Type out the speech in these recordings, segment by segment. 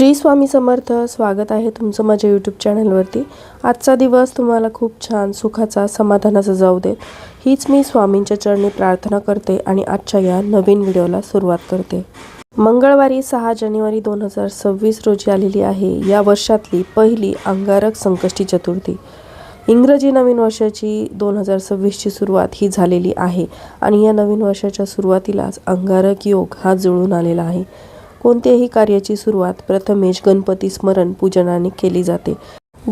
श्री स्वामी समर्थ स्वागत आहे तुमचं माझ्या यूट्यूब चॅनलवरती आजचा दिवस तुम्हाला खूप छान सुखाचा समाधानाचा जाऊ दे हीच मी स्वामींच्या चरणी प्रार्थना करते आणि आजच्या या नवीन व्हिडिओला सुरुवात करते. मंगळवारी सहा जानेवारी दोन हजार सव्वीस रोजी आलेली आहे या वर्षातली पहिली अंगारक संकष्टी चतुर्थी. इंग्रजी नवीन वर्षाची दोन हजार सव्वीसची सुरुवात ही झालेली आहे आणि या नवीन वर्षाच्या सुरुवातीलाच अंगारक योग हा जुळून आलेला आहे. कोणत्याही कार्याची सुरुवात प्रथमेश गणपती स्मरण पूजनाने केली जाते.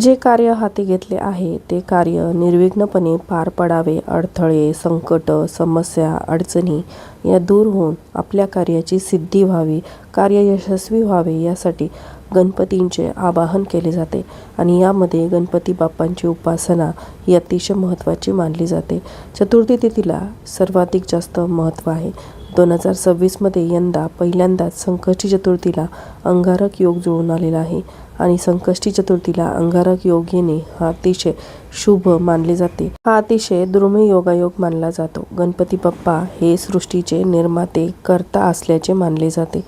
जे कार्य हाती घेतले आहे ते कार्य निर्विघ्नपणे पार पडावे. अडथळे संकट समस्या अडचणी या दूर होऊन आपल्या कार्याची सिद्धी व्हावी. कार्य यशस्वी व्हावे यासाठी गणपतींचे आवाहन केले जाते आणि यामध्ये गणपती बाप्पांची उपासना ही अतिशय महत्त्वाची मानली जाते. चतुर्थी तिथीला सर्वाधिक जास्त महत्त्व आहे. दोन हजार सव्वीसमध्ये यंदा पहिल्यांदाच संकष्टी चतुर्थीला अंगारक योग जुळून आलेला आहे आणि संकष्टी चतुर्थीला अंगारक योग येणे हा अतिशय शुभ मानले जाते. हा अतिशय दुर्मिळ योगायोग मानला जातो. गणपती बाप्पा हे सृष्टीचे निर्माते करता असल्याचे मानले जाते.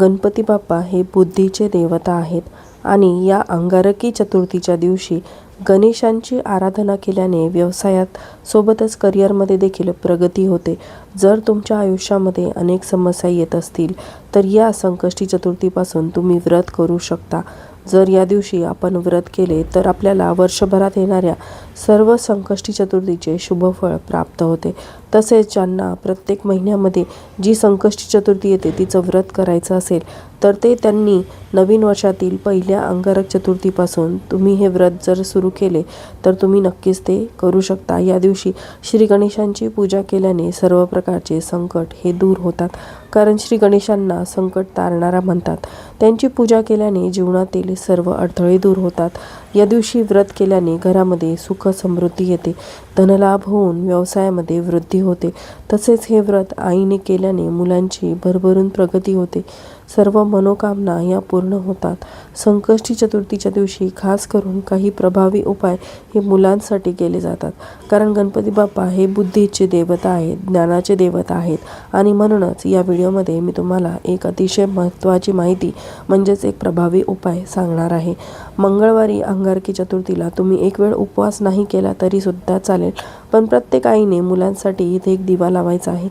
गणपती बाप्पा हे बुद्धीचे देवता आहेत आणि या अंगारकी चतुर्थीच्या दिवशी गणेशांची आराधना केल्याने व्यवसायात सोबतच करिअरमध्ये देखील प्रगती होते. जर तुमच्या आयुष्यामध्ये अनेक समस्या येत असतील तर या संकष्टी चतुर्थीपासून तुम्ही व्रत करू शकता. जर या दिवशी आपण व्रत केले तर आपल्याला वर्षभरात येणाऱ्या सर्व संकष्टी चतुर्थीचे शुभफळ प्राप्त होते. तसेच ज्यांना प्रत्येक महिन्यामध्ये जी संकष्टी चतुर्थी येते तिचं व्रत करायचं असेल तर ते त्यांनी नवीन वर्षातील पहिल्या अंगारक चतुर्थीपासून तुम्ही हे व्रत जर सुरू केले तर तुम्ही नक्कीच ते करू शकता. या दिवशी श्री गणेशांची पूजा केल्याने सर्व प्रकारचे संकट हे दूर होतात. कारण श्री गणेशांना संकट तारणारा म्हणतात. त्यांची पूजा केल्याने जीवनातील सर्व अडथळे दूर होतात. या दिवशी व्रत केल्याने घरामध्ये सुख समृद्धी येते. धनलाभ होऊन व्यवसायामध्ये वृद्धी होते. तसेच हे व्रत आईने केल्याने मुलांची भरभरून प्रगती होते. सर्व मनोकामना या पूर्ण होतात. संकष्टी चतुर्थीच्या दिवशी खास करून काही प्रभावी उपाय हे मुलांसाठी केले जातात. कारण गणपती बाप्पा हे बुद्धीचे देवता आहेत ज्ञानाचे देवता आहेत. आणि म्हणूनच या व्हिडिओमध्ये मी तुम्हाला एक अतिशय महत्त्वाची माहिती म्हणजेच एक प्रभावी उपाय सांगणार आहे. मंगळवारी अंगारकी चतुर्थीला तुम्ही एक वेळ उपवास नाही केला तरीसुद्धा चालेल पण प्रत्येक आईने मुलांसाठी इथे एक दिवा लावायचा आहे.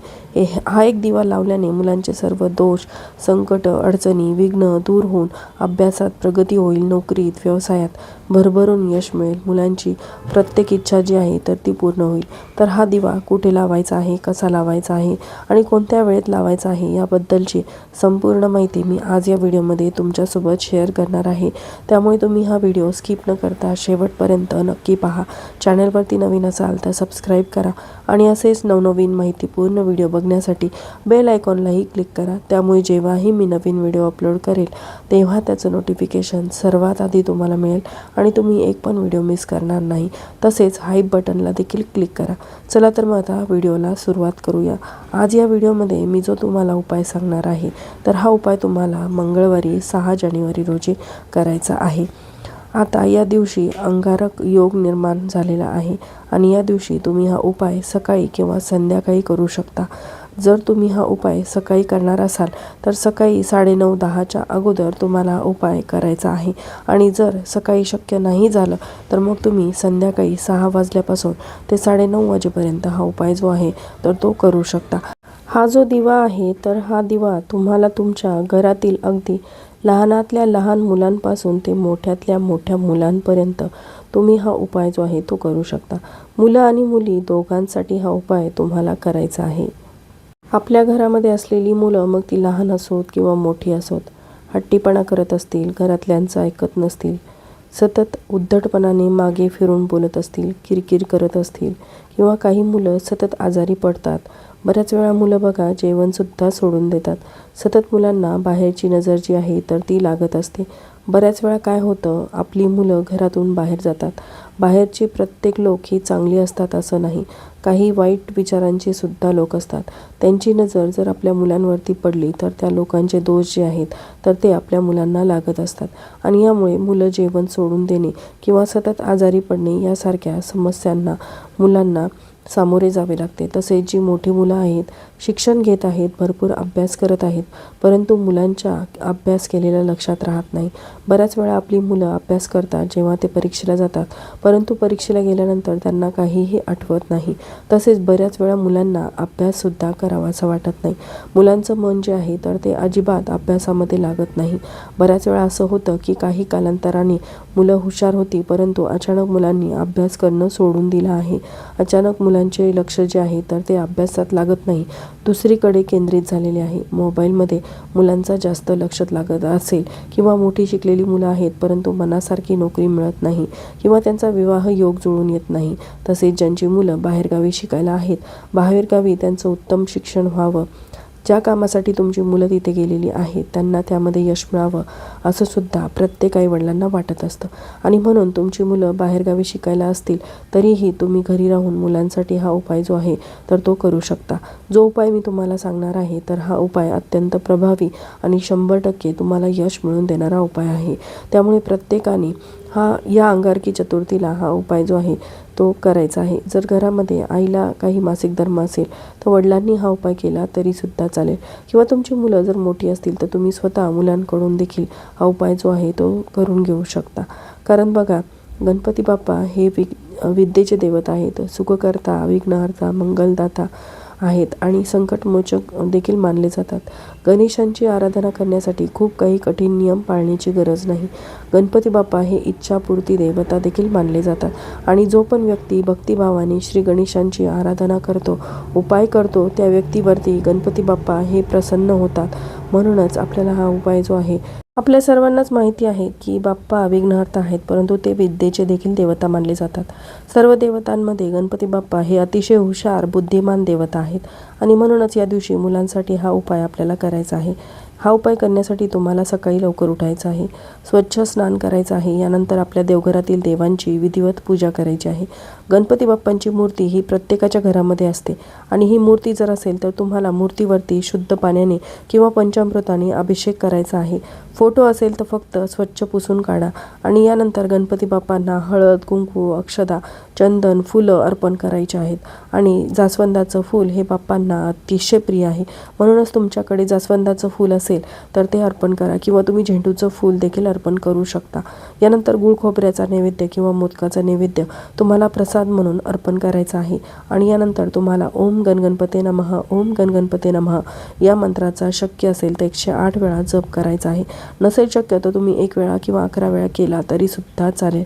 हा एक दिवा लावल्याने मुलांचे सर्व दोष संकट अडचणी विघ्न दूर होऊन अभ्यासात प्रगती होईल नोकरीत व्यवसायात भरभरून यश मिळेल मुलांची प्रत्येक इच्छा जी आहे तर ती पूर्ण होईल. तर हा दिवा कुठे लावायचा आहे कसा लावायचा आहे आणि कोणत्या वेळेत लावायचा आहे याबद्दलची संपूर्ण माहिती मी आज या व्हिडिओमध्ये तुमच्यासोबत शेअर करणार आहे. त्यामुळे तुम्ही हा व्हिडिओ स्किप न करता शेवटपर्यंत नक्की पहा. चॅनलवरती नवीन असाल तर सबस्क्राईब करा आणि असेच नवनवीन माहितीपूर्ण व्हिडिओ बघण्यासाठी बेल आयकॉनलाही क्लिक करा. त्यामुळे जेव्हाही मी नवीन व्हिडिओ अपलोड करेल तेव्हा त्याचं नोटिफिकेशन सर्वात आधी तुम्हाला मिळेल आणि तुम्ही एक पण व्हिडिओ मिस करणार नाही. तसेच हाईप बटनला देखील क्लिक करा. चला तर मग आता व्हिडिओला सुरुवात करूया. आज या व्हिडिओमध्ये मी जो तुम्हाला उपाय सांगणार आहे तर हा उपाय तुम्हाला मंगळवारी सहा जानेवारी रोजी करायचा आहे. आता या दिवशी अंगारक योग निर्माण झालेला आहे आणि या दिवशी तुम्ही हा उपाय सकाळी किंवा संध्याकाळी करू शकता. जर तुम्ही हा उपाय सकाळी करणार असाल तर सकाळी साडेनऊ दहाच्या अगोदर तुम्हाला उपाय करायचा आहे. आणि जर सकाळी शक्य नाही झालं तर मग तुम्ही संध्याकाळी सहा वाजल्यापासून ते साडेनऊ वाजेपर्यंत हा उपाय जो आहे तर तो करू शकता. हा जो दिवा आहे तर हा दिवा तुम्हाला तुमच्या घरातील अगदी लहानातल्या लहान मुलांपासून ते मोठ्यातल्या मोठ्या मुलांपर्यंत तुम्ही हा उपाय जो आहे तो करू शकता. मुलं आणि मुली दोघांसाठी हा उपाय तुम्हाला करायचा आहे. आपल्या घरामध्ये असलेली मुलं मग ती लहान असोत किंवा मोठी असोत हट्टीपणा करत असतील घरातल्यांचं ऐकत नसतील सतत उद्धटपणाने मागे फिरून बोलत असतील किरकिर करत असतील किंवा काही मुलं सतत आजारी पडतात. बऱ्याच वेळा मुलं बघा जेवणसुद्धा सोडून देतात. सतत मुलांना बाहेरची नजर जी आहे तर ती लागत असते. बऱ्याच वेळा काय होतं आपली मुलं घरातून बाहेर जातात. बाहेरची प्रत्येक लोक ही चांगली असतात असं नाही. काही वाईट विचारांचे सुद्धा लोक असतात. त्यांची नजर जर आपल्या मुलांवरती पडली तर त्या लोकांचे दोष जे आहेत तर ते आपल्या मुलांना लागत असतात. आणि यामुळे मुलं जेवण सोडून देणे किंवा सतत आजारी पडणे यासारख्या समस्यांना मुलांना सामोरे जावे लागते. तसेच जी मोठी मुलं आहेत शिक्षण घेत आहेत भरपूर अभ्यास करत आहेत परंतु मुलांच्या अभ्यास केलेल्या लक्षात राहत नाही. बऱ्याच वेळा आपली मुलं अभ्यास करतात जेव्हा ते परीक्षेला जातात परंतु परीक्षेला गेल्यानंतर त्यांना काहीही आठवत नाही. तसेच बऱ्याच वेळा मुलांना अभ्याससुद्धा करावासा वाटत नाही. मुलांचं मन जे आहे तर ते अजिबात अभ्यासामध्ये लागत नाही. बऱ्याच वेळा असं होतं की काही कालांतराने मुलं हुशार होती परंतु अचानक मुलांनी अभ्यास करणं सोडून दिलं आहे. अचानक मुलं मुलांचे लक्ष जे आहे तर ते अभ्यासात लागत नाही. दुसरीकडे केंद्रित झालेले आहे. मोबाईलमध्ये मुलांचा जास्त लक्ष लागत असेल किंवा मोठी शिकलेली मुलं आहेत परंतु मनासारखी नोकरी मिळत नाही किंवा त्यांचा विवाह योग जुळून येत नाही. तसेच ज्यांची मुलं बाहेरगावी शिकायला आहेत बाहेरगावी त्यांचं उत्तम शिक्षण व्हावं. ज्या कामासाठी तुमची मुलं तिथे गेलेली आहेत त्यांना त्यामध्ये यश मिळावं असं सुद्धा प्रत्येक आईवडिलांना वाटत असतं. आणि म्हणून तुमची मुलं बाहेरगावी शिकायला असतील तरीही तुम्ही घरी राहून मुलांसाठी हा उपाय जो आहे तर तो करू शकता. जो उपाय मी तुम्हाला सांगणार आहे तर हा उपाय अत्यंत प्रभावी आणि शंभर टक्के तुम्हाला यश मिळवून देणारा उपाय आहे. त्यामुळे प्रत्येकाने हा या अंगारकी चतुर्थीला हा उपाय जो आहे तो करायचा आहे. जर घरामध्ये आईला काही मासिक धर्म असेल तर वडिलांनी हा उपाय केला तरीसुद्धा चालेल. किंवा तुमची मुलं जर मोठी असतील तर तुम्ही स्वतः मुलांकडून देखील हा उपाय जो आहे तो करून घेऊ शकता. कारण बघा गणपती बाप्पा हे वि विद्येचे देवत आहेत. सुखकर्ता विघ्नहर्ता मंगलदाता आहेत. आणि संकटमोचक देखील मानले जातात. गणेशांची आराधना करण्यासाठी खूप काही कठीण नियम पाळण्याची गरज नाही. गणपती बाप्पा हे इच्छापूर्ती देवता देखील मानले जातात आणि जो पण व्यक्ती भक्तिभावाने श्री गणेशांची आराधना करतो उपाय करतो त्या व्यक्तीवरती गणपती बाप्पा हे प्रसन्न होतात. म्हणूनच आपल्याला हा उपाय जो आहे आपल्या सर्वांनाच माहिती आहे की बाप्पा विघ्नहर्ता आहेत परंतु ते विद्येचे देखील देवता मानले जातात. सर्व देवतांमध्ये गणपती बाप्पा हे अतिशय हुशार बुद्धिमान देवता आहेत. आणि म्हणूनच या दिवशी मुलांसाठी हा उपाय आपल्याला करायचा आहे. हा उपाय करण्यासाठी तुम्हाला सकाळी लवकर उठायचं आहे स्वच्छ स्नान करायचं आहे यानंतर आपल्या देवघरातील देवांची विधिवत पूजा करायची आहे. गणपती बाप्पांची मूर्ती ही प्रत्येकाच्या घरामध्ये असते आणि ही मूर्ती जर असेल तर तुम्हाला मूर्तीवरती शुद्ध पाण्याने किंवा पंचामृताने अभिषेक करायचा आहे. फोटो असेल तर फक्त स्वच्छ पुसून काढा आणि यानंतर गणपती बाप्पांना हळद कुंकू अक्षदा चंदन फुलं अर्पण करायची आहेत. आणि जास्वंदाचं फूल हे बाप्पांना अतिशय प्रिय आहे. म्हणूनच तुमच्याकडे जास्वंदाचं फूल असेल असेल तर ते अर्पण करा किंवा तुम्ही झेंडूचं फूल देखील अर्पण करू शकता. यानंतर गुळ खोबऱ्याचा नैवेद्य किंवा मोदकाचा नैवेद्य तुम्हाला प्रसाद म्हणून अर्पण करायचा आहे. आणि यानंतर तुम्हाला ओम गणगणपते नमः ओम गणगणपते नमः या मंत्राचा शक्य असेल तर एकशे आठ वेळा जप करायचा आहे. नसेल शक्य तर तुम्ही एक वेळा किंवा अकरा वेळा केला तरीसुद्धा चालेल.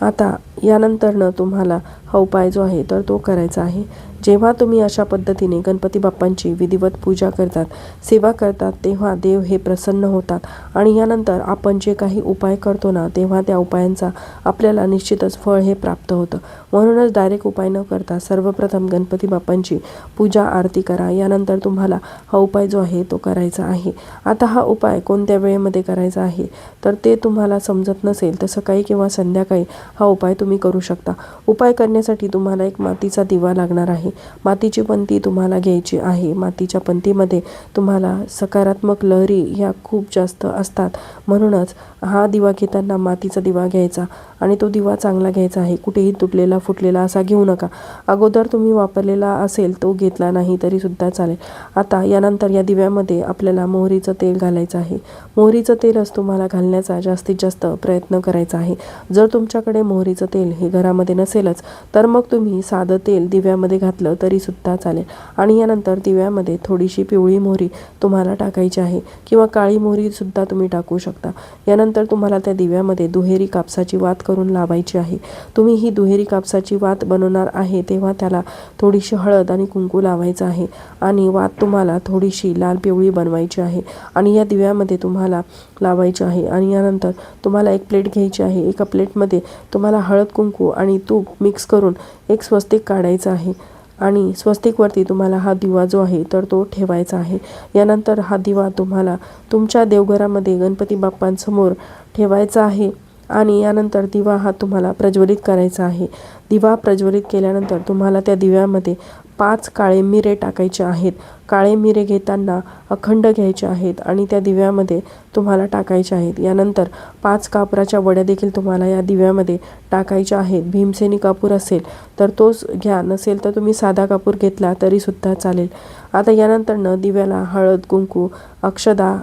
आता यानंतरनं तुम्हाला हा उपाय जो आहे तर तो करायचा आहे. जेव्हा तुम्ही अशा पद्धतीने गणपती बाप्पांची विधिवत पूजा करतात सेवा करतात तेव्हा देव हे प्रसन्न होतात. आणि यानंतर आपण जे काही उपाय करतो ना तेव्हा त्या उपायांचा आपल्याला निश्चितच फळ हे प्राप्त होतं. म्हणूनच डायरेक्ट उपाय न करता सर्वप्रथम गणपती बाप्पांची पूजा आरती करा. यानंतर तुम्हाला हा उपाय जो आहे तो करायचा आहे. आता हा उपाय कोणत्या वेळेमध्ये करायचा आहे? तर ते तुम्हाला समजत नसेल तर सकाळी किंवा संध्याकाळी हा उपाय तुम्ही करू शकता. उपाय करण्यासाठी तुम्हाला एक मातीचा दिवा लागणार आहे. मातीची पंती तुम्हाला घ्यायची आहे. मातीच्या पंतीमध्ये तुम्हाला सकारात्मक लहरी ह्या खूप जास्त असतात. म्हणूनच हा दिवा घेताना मातीचा दिवा घ्यायचा आणि तो दिवा चांगला घ्यायचा आहे. कुठेही तुटलेला फुटलेला असा घेऊ नका. अगोदर तुम्ही वापरलेला असेल तो घेतला नाही तरीसुद्धा चालेल. आता यानंतर या दिव्यामध्ये आपल्याला मोहरीचं तेल घालायचं आहे. मोहरीचं तेलच तुम्हाला घालण्याचा जास्तीत जास्त प्रयत्न करायचा आहे. जर तुमच्याकडे मोहरीचं तेल हे घरामध्ये नसेलच तर मग तुम्ही साधं तेल दिव्यामध्ये घातलं तरीसुद्धा चालेल. आणि यानंतर दिव्यामध्ये थोडीशी पिवळी मोहरी तुम्हाला टाकायची आहे किंवा काळी मोहरीसुद्धा तुम्ही टाकू शकता. यानंतर तुम्हाला त्या दिव्यामध्ये दुहेरी कापसाची वात करून लावायची आहे. तुम्ही ही दुहेरी कापसाची वात बनवणार आहे तेव्हा त्याला थोडीशी हळद आणि कुंकू लावायचं आहे आणि वात तुम्हाला थोडीशी लाल पिवळी बनवायची आहे आणि या दिव्यामध्ये तुम्हाला लावायची आहे. आणि यानंतर तुम्हाला एक प्लेट घ्यायची आहे. एका प्लेटमध्ये तुम्हाला हळद कुंकू आणि तूप मिक्स करून एक स्वस्तिक काढायचं आहे. आणि स्वस्तिकवरती तुम्हाला हा दिवा जो आहे तर तो ठेवायचा आहे. यानंतर हा दिवा तुम्हाला तुमच्या देवघरामध्ये गणपती बाप्पांसमोर ठेवायचा आहे आणि यानंतर दिवा हा तुम्हाला प्रज्वलित करायचा आहे. दिवा प्रज्वलित केल्यानंतर तुम्हाला त्या दिव्यामध्ये पाच काळे मिरे टाकायचे आहेत. काळे मिरे घेताना अखंड घ्यायचे आहेत आणि त्या दिव्यामध्ये तुम्हाला टाकायचे आहेत. यानंतर पाच कापराच्या वड्या देखील तुम्हाला या दिव्यामध्ये टाकायच्या आहेत. भीमसेनी कापूर असेल तर तोच घ्या. नसेल तर तुम्ही साधा कापूर घेतला तरीसुद्धा चालेल. आता यानंतरनं दिव्याला हळद कुंकू अक्षदा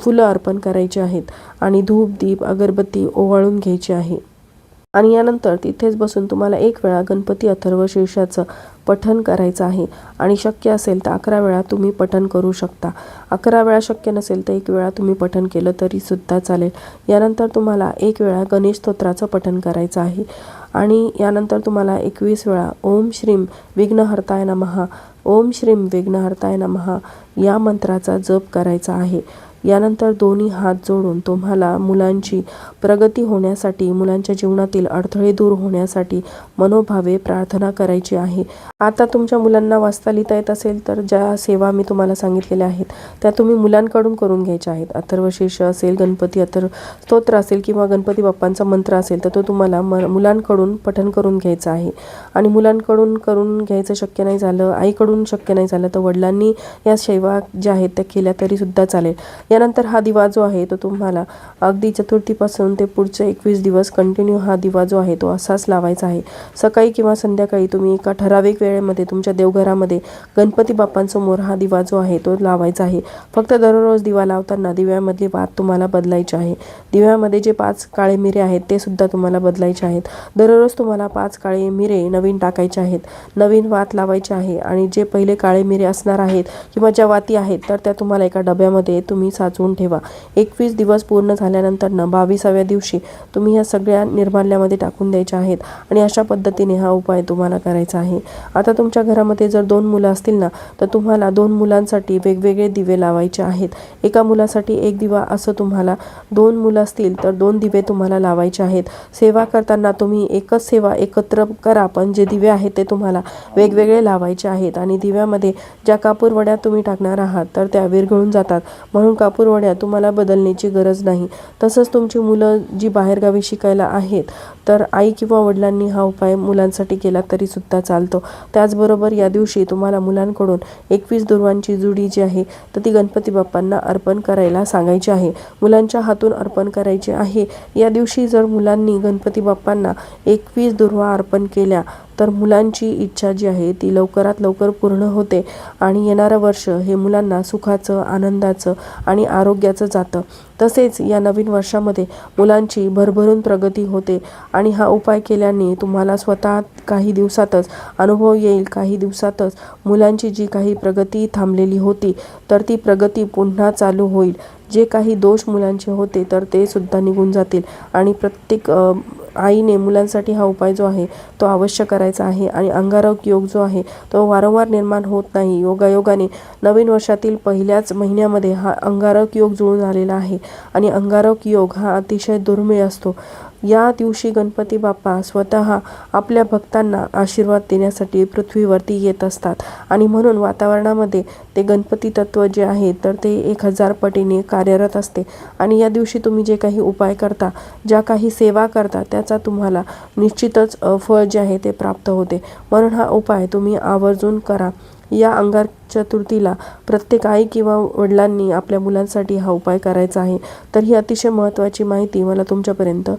फुलं अर्पण करायची आहेत आणि धूप दीप अगरबत्ती ओवाळून घ्यायची आहे. आणि यानंतर तिथेच बसून तुम्हाला एक वेळा गणपती अथर्व शीर्षाचं पठण करायचं आहे. आणि शक्य असेल तर अकरा वेळा तुम्ही पठण करू शकता. अकरा वेळा शक्य नसेल तर एक वेळा तुम्ही पठण केलं तरी सुद्धा चालेल. यानंतर तुम्हाला एक वेळा गणेश स्तोत्राचं पठण करायचं आहे. आणि यानंतर तुम्हाला एकवीस वेळा ओम श्रीम विघ्नहर्ताय नमहा ओम श्रीम विघ्नहर्ताय नमहा या मंत्राचा जप करायचा आहे. यानंतर दोन्ही हात जोडून तुम्हाला मुलांची प्रगती होण्यासाठी मुलांच्या जीवनातील अडथळे दूर होण्यासाठी मनोभावे प्रार्थना करायची आहे. आता तुमच्या मुलांना वाचता लिहिता येत असेल तर ज्या सेवा मी तुम्हाला सांगितलेल्या आहेत त्या तुम्ही मुलांकडून करून घ्यायच्या आहेत. अथर्वशीर्ष असेल गणपती अथर्व स्तोत्र असेल किंवा गणपती बाप्पांचा मंत्र असेल तर तो तुम्हाला म मुलांकडून पठण करून घ्यायचा आहे. आणि मुलांकडून करून घ्यायचं शक्य नाही झालं आईकडून शक्य नाही झालं तर वडिलांनी या सेवा ज्या आहेत त्या केल्या तरीसुद्धा चालेल. यानंतर हा दिवा जो आहे तो तुम्हाला अगदी चतुर्थीपासून ते पुढचे एकवीस दिवस कंटिन्यू हा दिवा जो आहे तो असाच लावायचा आहे. सकाळी किंवा संध्याकाळी तुम्ही एका ठराविक वेळेमध्ये तुमच्या देवघरामध्ये गणपती बाप्पांसमोर हा दिवा जो आहे तो लावायचा आहे. फक्त दररोज दिवा लावताना दिव्यामधली वात तुम्हाला बदलायची आहे. दिव्यामध्ये जे पाच काळे मिरे आहेत ते सुद्धा तुम्हाला बदलायचे आहेत. दररोज तुम्हाला पाच काळे मिरे नवीन टाकायचे आहेत. नवीन वात लावायचे आहे आणि जे पहिले काळे मिरे असणार आहेत किंवा ज्या वाती आहेत तर त्या तुम्हाला एका डब्यामध्ये तुम्ही साचवून ठेवा. एकवीस दिवस पूर्ण झाल्यानंतर ना बावीसाव्या दिवशी तुम्ही ह्या सगळ्या निर्माल्यामध्ये टाकून द्यायच्या आहेत आणि अशा पद्धतीने हा उपाय तुम्हाला करायचा आहे. आता तुमच्या घरामध्ये जर दोन मुलं असतील ना तर तुम्हाला दोन मुलांसाठी वेगवेगळे दिवे लावायचे आहेत. एका मुलासाठी एक दिवा असं तुम्हाला दोन मुलं असतील तर दोन दिवे तुम्हाला लावायचे आहेत. सेवा करताना तुम्ही एकच सेवा एकत्र करा पण जे दिवे आहेत ते तुम्हाला वेगवेगळे लावायचे आहेत. आणि दिव्यामध्ये ज्या कापूरवड्या तुम्ही टाकणार आहात तर त्या विरघळून जातात. म्हणून कापूर वड्या तुम्हाला बदलण्याची गरज नाही. तसंच तुमची मुलं जी बाहेरगावी शिकायला आहेत तर आई किंवा वडिलांनी हा उपाय मुलांसाठी केला तरीसुद्धा चालतो. त्याचबरोबर या दिवशी तुम्हाला मुलांकडून एकवीस दुर्वांची जुडी जी आहे तर ती गणपती बाप्पांना अर्पण करायला सांगायची आहे. मुलांच्या हातून अर्पण करायचे आहे. या दिवशी जर मुलांनी गणपती बाप्पांना एकवीस दुर्वा अर्पण केल्या तर मुलांची इच्छा जी आहे ती लवकरात लवकर पूर्ण होते आणि येणारं वर्ष हे मुलांना सुखाचं आनंदाचं आणि आरोग्याचं जातं. तसेच या नवीन वर्षामध्ये मुलांची भरभरून प्रगती होते आणि हा उपाय केल्याने तुम्हाला स्वतः काही दिवसातच अनुभव येईल काही दिवसातच मुलांची जी काही प्रगती थांबलेली होती तर ती प्रगती पुन्हा चालू होईल. जे काही दोष मुलांचे होते तर ते सुद्धा निघून जातील. आणि प्रत्येक आईने मुलांसाठी हा उपाय जो आहे तो अवश्य करायचा आहे. आणि अंगारक योग जो आहे तो वारंवार निर्माण होत नाही. योगायोगाने नवीन वर्षातील पहिल्याच महिन्यामध्ये हा अंगारक योग जुळून आलेला आहे. आणि अंगारक योग हा अतिशय दुर्मिळ असतो. या दिवशी गणपती बाप्पा स्वतः आपल्या भक्तांना आशीर्वाद देण्यासाठी पृथ्वीवरती येत असतात. आणि म्हणून वातावरणामध्ये ते गणपती तत्व जे आहे तर ते एक हजार पटीने कार्यरत असते. आणि या दिवशी तुम्ही जे काही उपाय करता ज्या काही सेवा करता त्याचा तुम्हाला निश्चितच फळ जे आहे ते प्राप्त होते. म्हणून हा उपाय तुम्ही आवर्जून करा. या अंगार चतुर्थीला प्रत्येक आई किंवा वडिलांनी आपल्या मुलांसाठी हा उपाय करायचा आहे. तर ही अतिशय महत्त्वाची माहिती मला तुमच्यापर्यंत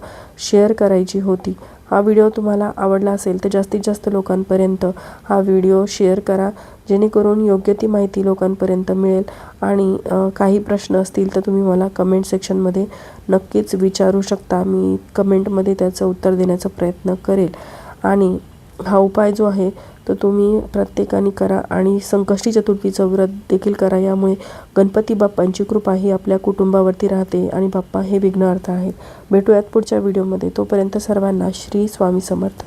शेअर करायची होती. हा व्हिडिओ तुम्हाला आवडला असेल तर जास्तीत जास्त लोकांपर्यंत हा व्हिडिओ शेअर करा. जेणेकरून योग्य ती माहिती लोकांपर्यंत मिळेल आणि काही प्रश्न असतील तर तुम्ही मला कमेंट सेक्शनमध्ये नक्कीच विचारू शकता. मी कमेंटमध्ये त्याचं उत्तर देण्याचा प्रयत्न करेल. आणि हा उपाय जो आहे तर तुम्ही प्रत्येकाने करा आणि संकष्टी चतुर्थीचं व्रत देखील करा. यामुळे गणपती बाप्पांची कृपा ही आपल्या कुटुंबावरती राहते आणि बाप्पा हे विघ्नहर्ता आहेत. भेटूयात पुढच्या व्हिडिओमध्ये. तोपर्यंत सर्वांना श्री स्वामी समर्थ.